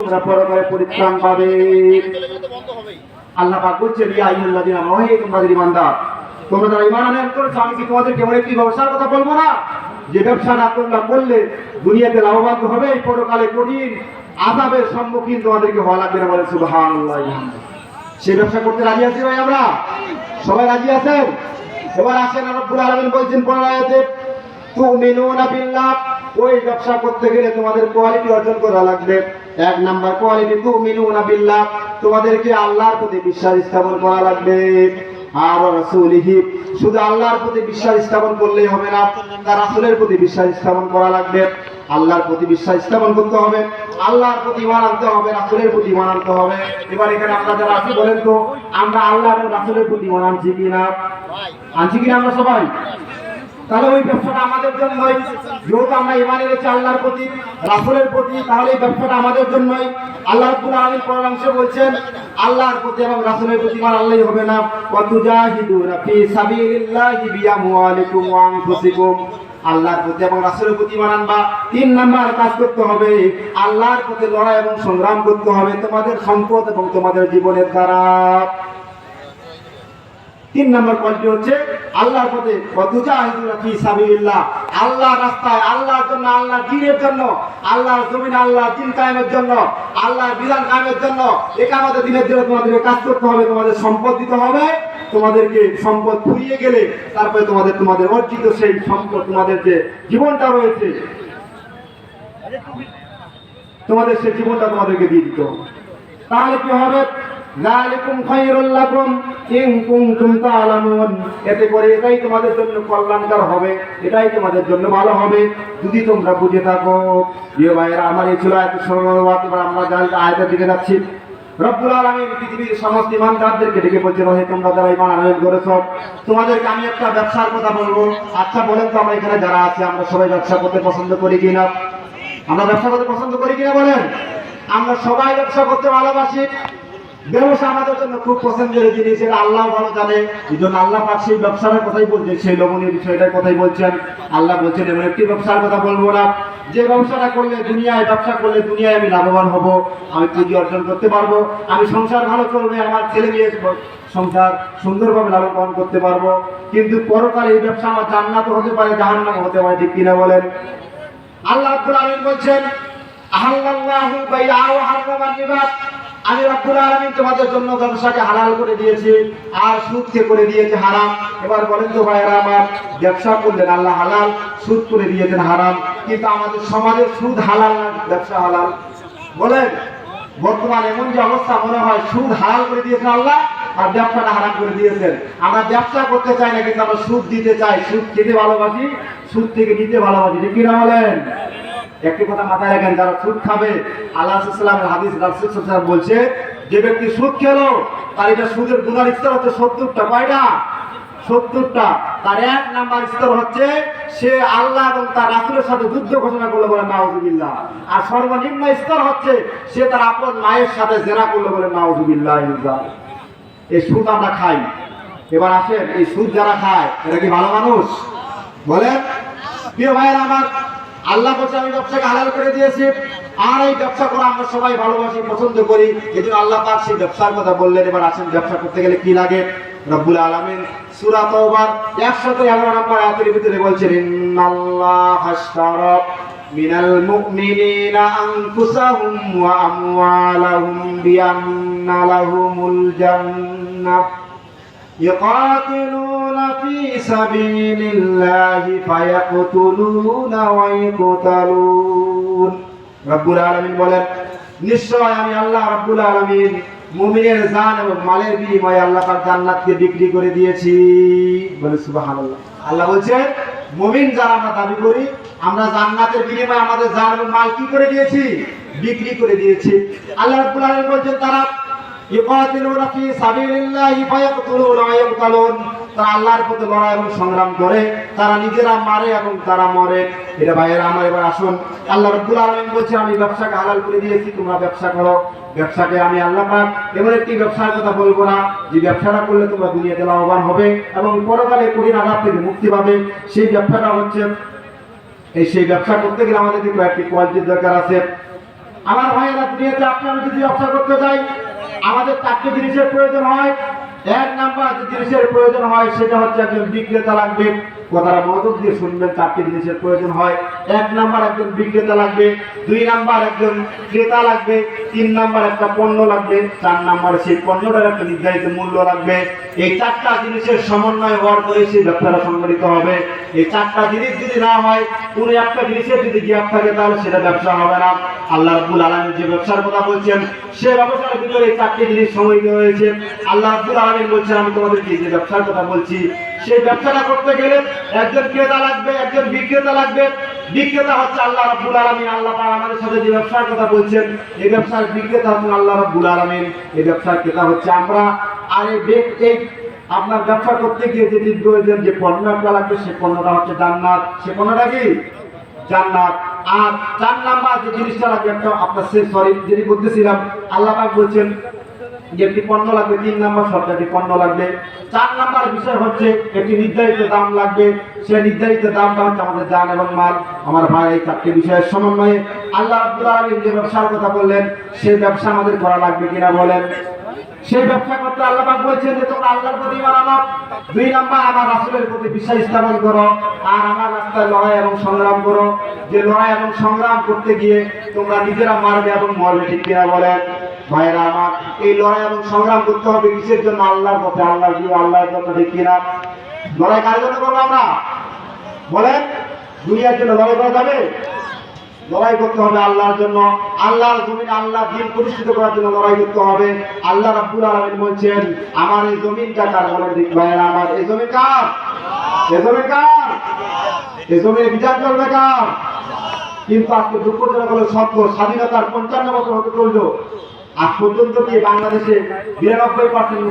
তোমরা পরিত্রাণ পাবে। আল্লাহ পাক বলছেন ইয়া তোমরা যারা করেছ, আমি কি তোমাদের কেমন একটি ব্যবসার কথা বলব না? যে ব্যবসা না তোমরা করলে দুনিয়াতে লাভবান হবে পরকালে কঠিন আযাবের সম্মুখীন তোমাদেরকে হওয়া লাগবে না বলে সুবহানাল্লাহ সেই ব্যবসা করতে রাজি আছি ভাই আমরা? সবাই রাজি আছেন? এবার আসেন রব্বুল আলামিন বলছেন, পরের আয়াতে, তুমিনুনা বিল্লাহ ওই ব্যবসা করতে গেলে তোমাদের কোয়ালিটি অর্জন করা লাগবে। এক নাম্বার কোয়ালিটি তুমিনুনা বিল্লাহ, তোমাদেরকে আল্লাহর প্রতি বিশ্বাস স্থাপন করা লাগবে। আর রাসূলিহি, শুধু আল্লাহর প্রতি বিশ্বাস স্থাপন করলেই হবে না, তার রাসূলের প্রতি বিশ্বাস স্থাপন করা লাগবে। আল্লাহর প্রতি বিশ্বাস স্থাপন করতে হবে, আল্লাহর প্রতি ইমান আনতে হবে, রাসূলের প্রতি ইমান আনতে হবে। এবার এখানে যারা আছি বলেন তো, আমরা আল্লাহ এবং রাসূলের প্রতি ইমান আনছি কিনা? আনছি কিনা আমরা সবাই? তাহলে ওই ব্যবসাটা আমাদের জন্যই। যেহেতু আমরা ইমান এনেছি আল্লাহর প্রতি, রাসূলের প্রতি, তাহলে এই ব্যবসাটা আমাদের জন্যই। আল্লাহ রাব্বুল আলামিন পরামর্শ বলছেন, আল্লাহর প্রতি এবং রাসূলের প্রতি আল্লাহই হবে না। ওয়া তুজাহিদুনা ফি সাবিলিল্লাহি বিআমওয়ালিকুম ওয়া আনফুসিকুম। আল্লাহর প্রতি এবং রাসূলের প্রতি ইমান আনবা। তিন নাম্বার কাজ করতে হবে, আল্লাহর প্রতি লড়াই এবং সংগ্রাম করতে হবে। তোমাদের সম্পদ এবং তোমাদের জীবনের দ্বারা তিন নম্বর কোয়ালিটি হচ্ছে, আল্লাহর পথে ফি আল্লাহ রাস্তায়, আল্লাহর জন্য আল্লাহ দিনের জন্য, আল্লাহর জমিন আল্লাহ দিন কায়েমের জন্য, আল্লাহর বিধান কায়েমের জন্য একামতে দিনের জন্য তোমাদেরকে কাজ করতে হবে, তোমাদের সম্পদ দিতে হবে, তোমাদেরকে সম্পদ ফুরিয়ে গেলে তারপরে তোমাদের তোমাদের অর্জিত সেই সম্পদ, তোমাদের যে জীবনটা রয়েছে, তোমাদের সেই জীবনটা তোমাদেরকে দিয়ে দিতে হবে। তাহলে কি হবে? যালিকুম খায়রুল লাকুম ইন কুনতুম তা'লামুন এতে করে এটাই তোমাদের জন্য কল্যাণকর হবে, এটাই তোমাদের জন্য ভালো হবে। যদি তোমরা বুঝে থাকো, প্রিয় ভাইয়েরা, আমার এই ছিল এত সরলবাদ এবার আমরা যাই আয়াতের দিকে যাচ্ছি। রব্বুল আলামিন পৃথিবীর সমস্ত ইমানদারদেরকে ডেকে বলছেন হে তোমরা যারা ইমান আনয়ন করেছ, তোমাদেরকে আমি একটা ব্যবসার কথা বলব। আচ্ছা বলেন তো আমরা এখানে যারা আছি, আমরা সবাই ব্যবসা করতে পছন্দ করি কিনা? আমরা ব্যবসা করতে পছন্দ করি কিনা বলেন? আমরা সবাই ব্যবসা করতে ভালোবাসি। ব্যবসা আমাদের জন্য খুব পছন্দের জিনিস, এটা আল্লাহ ভালো জানে। এই জন্য আল্লাহ পাক সেই ব্যবসার কথাই বলছেন, সেই লবণীয় বিষয়টার কথাই বলছেন। আল্লাহ বলছেন, এমন একটি ব্যবসার কথা বলব না। যে ব্যবসাটা করলে দুনিয়ায় ব্যবসা করলে দুনিয়ায় আমি লাভবান হব, আমি পুঁজি অর্জন করতে পারব, আমি সংসার ভালো চলবে, আমার ছেলে মেয়ে সংসার সুন্দরভাবে লালন পালন করতে পারব। কিন্তু পরকালে এই ব্যবসা আমার জান্নাত হতে পারে, জাহান্নাম হতে পারে, ঠিক কিনা বলেন? আল্লাহ রাব্বুল আলামিন বলছেন, আহাল্লাল্লাহু আমি রব্বুল আলামিন তোমাদের জন্য ব্যবসাকে হালাল করে দিয়েছি, আর সুদকে করে দিয়েছে হারাম। এবার বলেন তো ভাইরা আমার, ব্যবসা করলেন আল্লাহ হালাল, সুদ করে দিয়েছেন হারাম। কিন্তু আমাদের সমাজে সুদ হালাল না, ব্যবসা হালাল। বলেন, বর্তমান এমন যে অবস্থা মনে হয়, সুদ হালাল করে দিয়েছেন আল্লাহ, আর ব্যবসাটা হারাম করে দিয়েছেন। আমরা ব্যবসা করতে চাই না, কিন্তু আমরা সুদ দিতে চাই। সুদ খেতে ভালোবাসি, সুদ থেকে দিতে ভালোবাসি কিনা বলেন? একটি কথা মাথায় রাখেন, যারা সুদ খাবে, আল্লাহ সাল্লামের হাদিস রাসুল বলছে, যে ব্যক্তি সুদ খেলো, তার এটা সুদের গুণার স্তর হচ্ছে সত্তরটা, কয়টা? সত্তরটা। তার এক নাম্বার স্তর হচ্ছে, সে আল্লাহ এবং তার রাসুলের সাথে যুদ্ধ ঘোষণা করল বলে নাউজুবিল্লাহ। আর সর্বনিম্ন স্তর হচ্ছে, সে তার আপন মায়ের সাথে জেনা করল বলে নাউজুবিল্লাহ এই সুদ আমরা খাই। এবার আসেন, এই সুদ যারা খায়, এরা কি ভালো মানুষ? বলেন, প্রিয় ভাইয়েরা আমার আল্লাহ বলছে, আমি ব্যবসাকে হালাল করে দিয়েছি, আর এই ব্যবসা করা আমরা সবাই ভালোবাসি, পছন্দ করি। এই জন্য আল্লাহ পাক সেই ব্যবসার কথা বললেন, এবার আসেন ব্যবসা করতে গেলে কি লাগে? রব্বুল আলামিন সূরা তাওবার 111 নম্বর আয়াতের ভিতরে বলছেন, ইন্নাল্লাহ হাশতারা মিনাল মুমিনিনা আনফুসাহুম ওয়া আমওয়ালাহুম বিআন্না লাহুমুল জান্নাহ। يقاتلون في سبيل الله فيقتلون ويقتلون রব্বুল আলামিন বলেন নিশ্চয় আমি আল্লাহ রব্বুল আলামিন মুমিনের জান এবং মালের বিনিময়ে আল্লাহ পাক জান্নাতকে বিক্রি করে দিয়েছি বলে সুবহানাল্লাহ আল্লাহ বলছেন মুমিন যারা আমরা দাবি করি আমরা জান্নাতের বিনিময়ে আমাদের জান এবং মাল কি করে দিয়েছি বিক্রি করে দিয়েছি আল্লাহ রব্বুল আলামিন বলছেন তারা ইউকাতিলুনা ফি সাবিলিল্লাহি ফায়াকতুলুনা ওয়া ইউকালুন তারা আল্লাহর পথে লড়াই এবং সংগ্রাম করে, তারা নিজেরা মারে এবং তারা মরে। এটা ভাইয়েরা আমার এবার আসুন। আল্লাহ রব্বুল আলামিন বলছে, আমি ব্যবসাকে হালাল করে দিয়েছি, তোমরা ব্যবসা করো। ব্যবসাকে আমি আল্লাহ পাক এমন একটি ব্যবসার কথা বলব না, যে ব্যবসাটা করলে তোমরা দুনিয়াতে লাভবান হবে এবং পরকালে কঠিন আঘাত থেকে মুক্তি পাবে। সেই ব্যবসাটা হচ্ছে, এই সেই ব্যবসা করতে গেলে আমাদের কিন্তু একটি কোয়ালিটির দরকার আছে। আমার ভাইয়েরা, দুনিয়াতে আপনি আমি যদি ব্যবসা করতে যাই আমাদের চারটি জিনিসের প্রয়োজন হয়। এক নাম্বার যে জিনিসের প্রয়োজন হয়, সেটা হচ্ছে একজন বিক্রেতা লাগবে। কথাটা মনোযোগ দিয়ে শুনবেন, চারটি জিনিসের প্রয়োজন হয়। এক নাম্বার একজন বিক্রেতা লাগবে, দুই নাম্বার একজন ক্রেতা লাগবে, তিন নাম্বার একটা পণ্য লাগবে, চার নাম্বার সেই পণ্যটার একটা নির্ধারিত মূল্য লাগবে। এই চারটা জিনিসের সমন্বয় হওয়ার পরে সেই ব্যবসাটা সংগঠিত হবে। এই চারটা জিনিস যদি না হয় কোনো একটা জিনিসের যদি গ্যাপ থাকে, তাহলে সেটা ব্যবসা হবে না। আল্লাহ রাব্বুল আলামিন যে ব্যবসার কথা বলছেন, সে ব্যবসার ভিতরে এই চারটি জিনিস সমন্বিত হয়েছে। আল্লাহ রাব্বুল আলামিন বলছেন, আমি তোমাদেরকে যে ব্যবসার কথা বলছি সেই ব্যবসাটা করতে গেলে একজন ক্রেতা লাগবে, একজন বিক্রেতা লাগবে। বিক্রেতা হচ্ছে আল্লাহ রাব্বুল আলামিন। আল্লাহ পাক আমাদের সাথে যে ব্যবসার কথা বলছেন, এই ব্যবসার বিক্রেতা হচ্ছেন আল্লাহ রাব্বুল আলামিন। এই ব্যবসার ক্রেতা হচ্ছে আমরা। আর এই এই আপনার ব্যবসা করতে গিয়ে যেটি প্রয়োজন যে পণ্য একটা লাগবে, সে পণ্যটা হচ্ছে জান্নাত। সে পণ্যটা কি? জান্নাত। আর চার নাম্বার যে জিনিসটা লাগবে, একটা আপনার সে সরি যেটি বলতেছিলাম, আল্লাহ পাক বলছেন একটি পণ্য লাগবে তিন নাম্বার সরকারি পণ্য লাগবে। চার নাম্বার বিষয় হচ্ছে, একটি নির্ধারিত দাম লাগবে। সে নির্ধারিত দামটা হচ্ছে আমাদের জান এবং মাল। আমার ভাই, এই চারটি বিষয়ের সমন্বয়ে আল্লাহ আব্দুল যে ব্যবসার কথা বললেন, সেই ব্যবসা আমাদের করা লাগবে কিনা বলেন। সেই ব্যবসা করতে আল্লাহ বলছেন যে, তোমরা আল্লাহর প্রতি ইমান দুই নাম্বার, আমার রাসূলের প্রতি বিশ্বাস স্থাপন করো। আর আমার রাস্তায় লড়াই এবং সংগ্রাম করো। যে লড়াই এবং সংগ্রাম করতে গিয়ে তোমরা নিজেরা মারবে এবং মরবে ঠিক কিনা বলেন? ভাইরা আমার, এই লড়াই এবং সংগ্রাম করতে হবে কিসের জন্য? আল্লাহর পথে, আল্লাহর প্রিয় আল্লাহর জন্য ঠিক কিনা লড়াই কার জন্য করব আমরা? বলেন, দুনিয়ার জন্য লড়াই করা যাবে? লড়াই করতে হবে আল্লাহর জন্য। আল্লাহর জমিনে আল্লাহ দিন প্রতিষ্ঠিত করার জন্য লড়াই করতে হবে। আল্লাহ রাব্বুল আলামিন বলছেন, আমার এই জমিনটা কার? বলেন দিক ভাইয়েরা আমার, এই জমি কার? এই জমি কার? এই জমিনে বিচার করবে কার? কিন্তু আজকে দুঃখজনক হলো, সত্য, স্বাধীনতার পঞ্চান্ন বছর হতে চলল। আজ পর্যন্ত কি বাংলাদেশে বিরানব্বই পার্সেন্ট